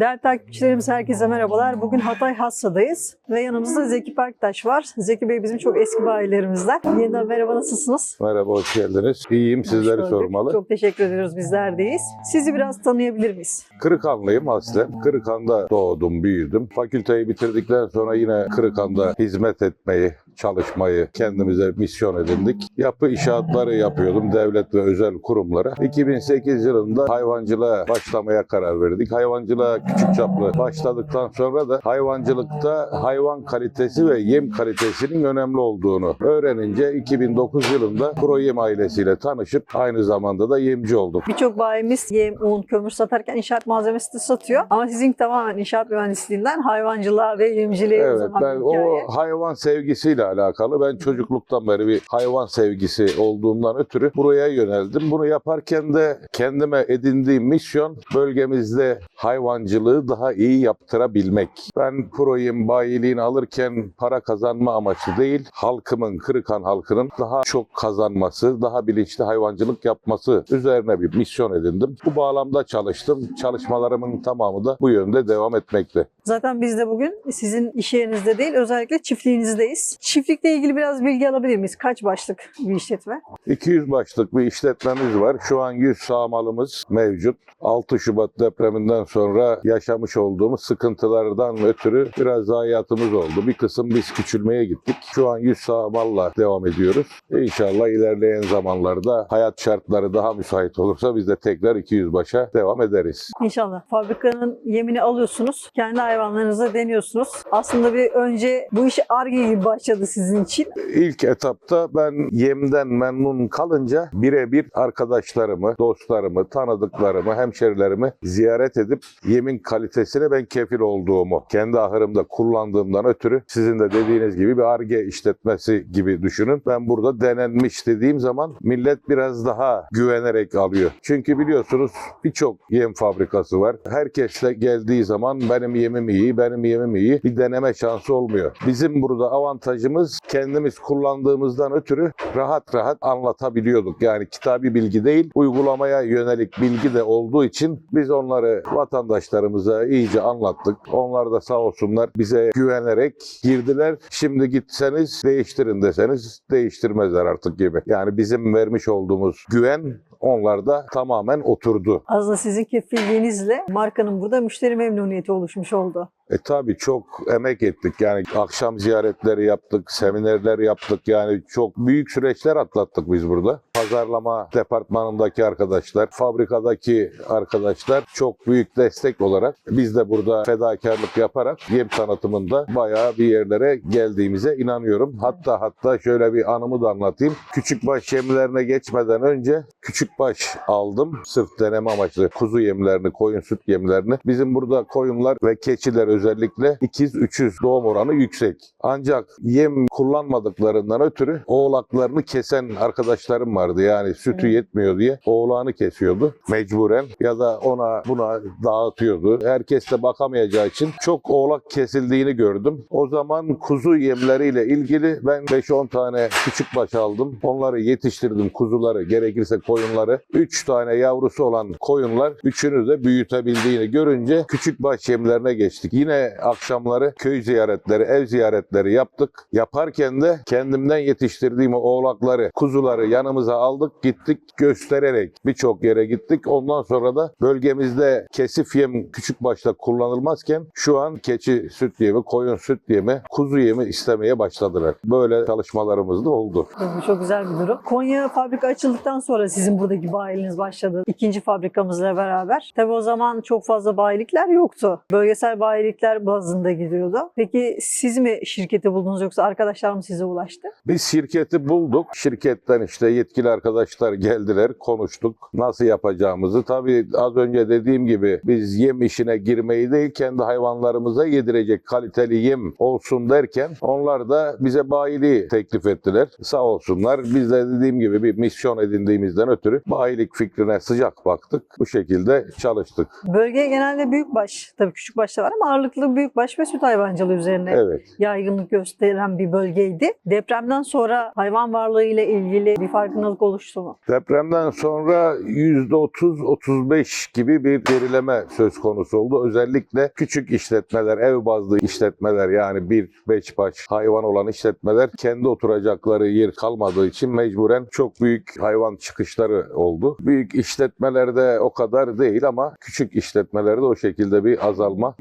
Değerli takipçilerimiz herkese merhabalar. Bugün Hatay Hassa'dayız ve yanımızda Zeki Parktaş var. Zeki Bey bizim çok eski bayilerimizden. Yeniden merhaba nasılsınız? Merhaba, hoş geldiniz. İyiyim, sizleri sormalı. Çok teşekkür ediyoruz bizler deyiz. Sizi biraz tanıyabilir miyiz? Kırıkhanlıyım aslen. Kırıkhan'da doğdum, büyüdüm. Fakülteyi bitirdikten sonra yine Kırıkhan'da hizmet etmeyi, çalışmayı kendimize misyon edindik. Yapı inşaatları yapıyordum devlet ve özel kurumlara. 2008 yılında hayvancılığa başlamaya karar verdik. Hayvancılığa küçük çaplı başladıktan sonra da hayvancılıkta hayvan kalitesi ve yem kalitesinin önemli olduğunu öğrenince 2009 yılında Pro Yem ailesiyle tanışıp aynı zamanda da yemci oldum. Birçok bayimiz yem, un, kömür satarken inşaat malzemesi de satıyor. Ama sizin tamamen inşaat mühendisliğinden hayvancılığa ve yemciliğe Evet uzanan ben bir o hikaye. hayvan sevgisiyle alakalı ben çocukluktan beri bir hayvan sevgisi olduğumdan ötürü buraya yöneldim. Bunu yaparken de kendime edindiğim misyon bölgemizde hayvancılığı daha iyi yaptırabilmek. Ben Proyem bayiliğini alırken para kazanma amaçlı değil, halkımın, Kırıkan halkının daha çok kazanması, daha bilinçli hayvancılık yapması üzerine bir misyon edindim. Bu bağlamda çalıştım. Çalışmalarımın tamamı da bu yönde devam etmekte. Zaten biz de bugün sizin iş yerinizde değil özellikle çiftliğinizdeyiz. Çiftlikle ilgili biraz bilgi alabilir miyiz? Kaç başlık bir işletme? 200 başlık bir işletmemiz var. Şu an 100 sağmalımız mevcut. 6 Şubat depreminden sonra yaşamış olduğumuz sıkıntılardan ötürü biraz zayiatımız oldu. Bir kısım biz küçülmeye gittik. Şu an 100 sağmalla devam ediyoruz. İnşallah ilerleyen zamanlarda hayat şartları daha müsait olursa biz de tekrar 200 başa devam ederiz. İnşallah. Fabrikanın yemini alıyorsunuz. Kendi hayvanlarınıza deniyorsunuz. Aslında bir önce bu iş ARGE gibi başladı sizin için. İlk etapta ben yemden memnun kalınca birebir arkadaşlarımı, dostlarımı, tanıdıklarımı, hemşerilerimi ziyaret edip yemin kalitesine ben kefil olduğumu kendi ahırımda kullandığımdan ötürü sizin de dediğiniz gibi bir arge işletmesi gibi düşünün. Ben burada denenmiş dediğim zaman millet biraz daha güvenerek alıyor. Çünkü biliyorsunuz birçok yem fabrikası var. Herkes de geldiği zaman benim yemim iyi, benim yemim iyi bir deneme şansı olmuyor. Bizim burada avantajımız kendimiz kullandığımızdan ötürü rahat rahat anlatabiliyorduk. Yani kitabi bilgi değil, uygulamaya yönelik bilgi de olduğu için biz onları vatandaşlarımıza iyice anlattık. Onlar da sağ olsunlar bize güvenerek girdiler. Şimdi gitseniz değiştirin deseniz değiştirmezler artık gibi. Yani bizim vermiş olduğumuz güven onlarda tamamen oturdu. Aslında sizin kefilliğinizle markanın burada müşteri memnuniyeti oluşmuş oldu. E tabii çok emek ettik. Yani akşam ziyaretleri yaptık, seminerler yaptık. Yani çok büyük süreçler atlattık biz burada. Pazarlama departmanındaki arkadaşlar, fabrikadaki arkadaşlar çok büyük destek olarak biz de burada fedakarlık yaparak yem tanıtımında bayağı bir yerlere geldiğimize inanıyorum. Hatta hatta şöyle bir anımı da anlatayım. Küçükbaş yemlerine geçmeden önce küçükbaş aldım. Sırf deneme amaçlı kuzu yemlerini, koyun süt yemlerini. Bizim burada koyunlar ve keçiler özellikle ikiz üçüz doğum oranı yüksek. Ancak yem kullanmadıklarından ötürü oğlaklarını kesen arkadaşlarım vardı. Yani sütü yetmiyor diye oğlağını kesiyordu mecburen ya da ona buna dağıtıyordu. Herkes de bakamayacağı için çok oğlak kesildiğini gördüm. O zaman kuzu yemleriyle ilgili ben 5-10 tane küçük baş aldım. Onları yetiştirdim kuzuları gerekirse koyunları. 3 tane yavrusu olan koyunlar üçünü de büyütebildiğini görünce küçük baş yemlerine geçtik. Yine akşamları köy ziyaretleri, ev ziyaretleri yaptık. Yaparken de kendimden yetiştirdiğim oğlakları, kuzuları yanımıza aldık, gittik göstererek birçok yere gittik. Ondan sonra da bölgemizde kesif yem küçük başta kullanılmazken şu an keçi süt yemi, koyun süt yemi, kuzu yemi istemeye başladılar. Böyle çalışmalarımız da oldu. Çok güzel bir durum. Konya fabrika açıldıktan sonra sizin buradaki bayiliğiniz başladı. İkinci fabrikamızla beraber. Tabii o zaman çok fazla bayilikler yoktu. Bölgesel bayilikler bazında gidiyordu. Peki siz mi şirketi buldunuz yoksa arkadaşlar mı size ulaştı? Biz şirketi bulduk. Şirketten işte yetkili arkadaşlar geldiler, konuştuk. Nasıl yapacağımızı. Tabii az önce dediğim gibi biz yem işine girmeyi değil, kendi hayvanlarımıza yedirecek kaliteli yem olsun derken onlar da bize bayiliği teklif ettiler. Sağ olsunlar. Biz de dediğim gibi bir misyon edindiğimizden ötürü bayilik fikrine sıcak baktık. Bu şekilde çalıştık. Bölge genelde büyükbaş, tabii küçükbaş da var ama ağırlıklı büyükbaş ve süt hayvancılığı üzerine Evet. yaygınlık gösteren bir bölgeydi. Depremden sonra hayvan varlığı ile ilgili bir farkındalık oluştu mu? Depremden sonra %30-35 gibi bir gerileme söz konusu oldu. Özellikle küçük işletmeler, ev bazlı işletmeler yani bir beş baş hayvan olan işletmeler kendi oturacakları yer kalmadığı için mecburen çok büyük hayvan çıkışları oldu. Büyük işletmelerde o kadar değil ama küçük işletmelerde o şekilde bir azalma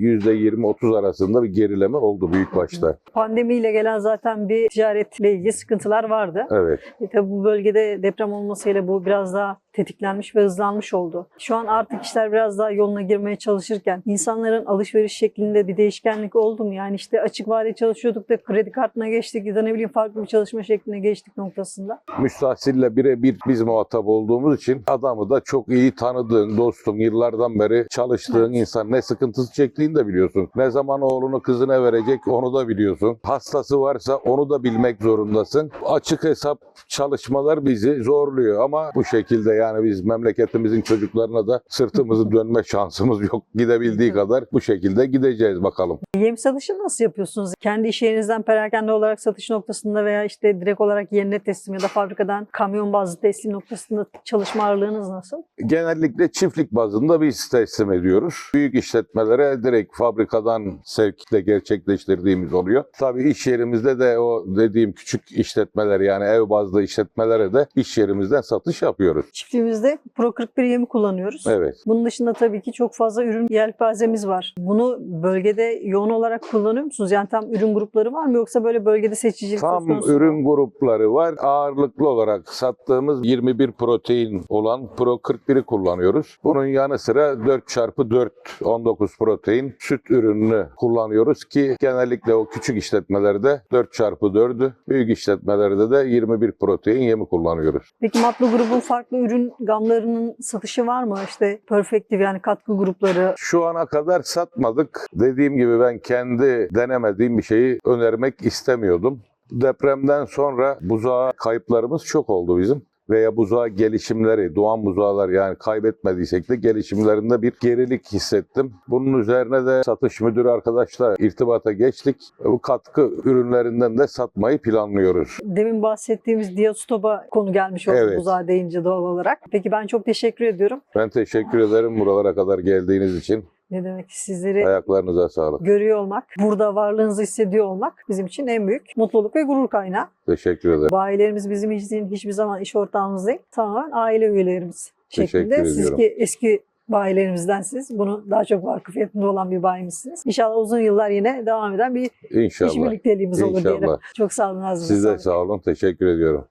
%20-30 arasında bir gerileme oldu büyük başta. Pandemiyle gelen zaten bir ticaretle ilgili sıkıntılar vardı. Evet. E tabi bu bölgede deprem olmasıyla bu biraz daha tetiklenmiş ve hızlanmış oldu. Şu an artık işler biraz daha yoluna girmeye çalışırken insanların alışveriş şeklinde bir değişkenlik oldu mu? Yani işte açık vade çalışıyorduk da kredi kartına geçtik ya da ne bileyim farklı bir çalışma şekline geçtik noktasında. Müstahsille birebir biz muhatap olduğumuz için adamı da çok iyi tanıdığın dostum yıllardan beri çalıştığın insan ne sıkıntısı çektiğini de biliyorsun. Ne zaman oğlunu kızına verecek onu da biliyorsun. Hastası varsa onu da bilmek zorundasın. Açık hesap çalışmalar bizi zorluyor ama bu şekilde yani biz memleketimizin çocuklarına da sırtımızı dönme şansımız yok. Gidebildiği kadar bu şekilde gideceğiz bakalım. Yem satışı nasıl yapıyorsunuz? Kendi iş yerinizden perakende olarak satış noktasında veya işte direkt olarak yerine teslim ya da fabrikadan kamyon bazlı teslim noktasında çalışma ağırlığınız nasıl? Genellikle çiftlik bazında biz teslim ediyoruz. Büyük işletmelere direkt fabrikadan sevkle gerçekleştirdiğimiz oluyor. Tabii iş yerimizde de o dediğim küçük işletmeler yani ev bazlı işletmelere de iş yerimizden satış yapıyoruz. Çiftliğimizde Pro 41 yemi kullanıyoruz. Evet. Bunun dışında tabii ki çok fazla ürün yelpazemiz var. Bunu bölgede yoğun olarak kullanıyor musunuz? Yani tam ürün grupları var mı yoksa böyle bölgede seçicilik Tam konusu ürün grupları var. Ağırlıklı olarak sattığımız 21 protein olan Pro 41'i kullanıyoruz. Bunun yanı sıra 4x4 19 protein süt ürününü kullanıyoruz ki genellikle o küçük işletmelerde 4x4'ü, büyük işletmelerde de 21 protein yemi kullanıyoruz. Peki Matlo grubun farklı ürün gamlarının satışı var mı? İşte Perfective yani katkı grupları. Şu ana kadar satmadık. Dediğim gibi ben kendi denemediğim bir şeyi önermek istemiyordum. Depremden sonra buzağı kayıplarımız çok oldu bizim. Veya buzağı gelişimleri, doğan buzağlar yani kaybetmediysek de gelişimlerinde bir gerilik hissettim. Bunun üzerine de satış müdürü arkadaşla irtibata geçtik. Bu katkı ürünlerinden de satmayı planlıyoruz. Demin bahsettiğimiz Diastop'a konu gelmiş oldu Evet. buzağı deyince doğal olarak. Peki ben çok teşekkür ediyorum. Ben teşekkür ederim buralara kadar geldiğiniz için. Ne demek sizleri Ayaklarınıza sağlık. görüyor olmak, burada varlığınızı hissediyor olmak bizim için en büyük mutluluk ve gurur kaynağı. Teşekkür ederim. Bayilerimiz bizim için hiçbir zaman iş ortağımız değil. Tamamen aile üyelerimiz şeklinde. Siz ki eski bayilerimizden bunu daha çok vakıfiyetinde olan bir bayimizsiniz. İnşallah uzun yıllar yine devam eden bir iş İnşallah. birlikteliğimiz olur diyelim. Çok sağ olun Nazım. Siz de sağ olun. Teşekkür ediyorum.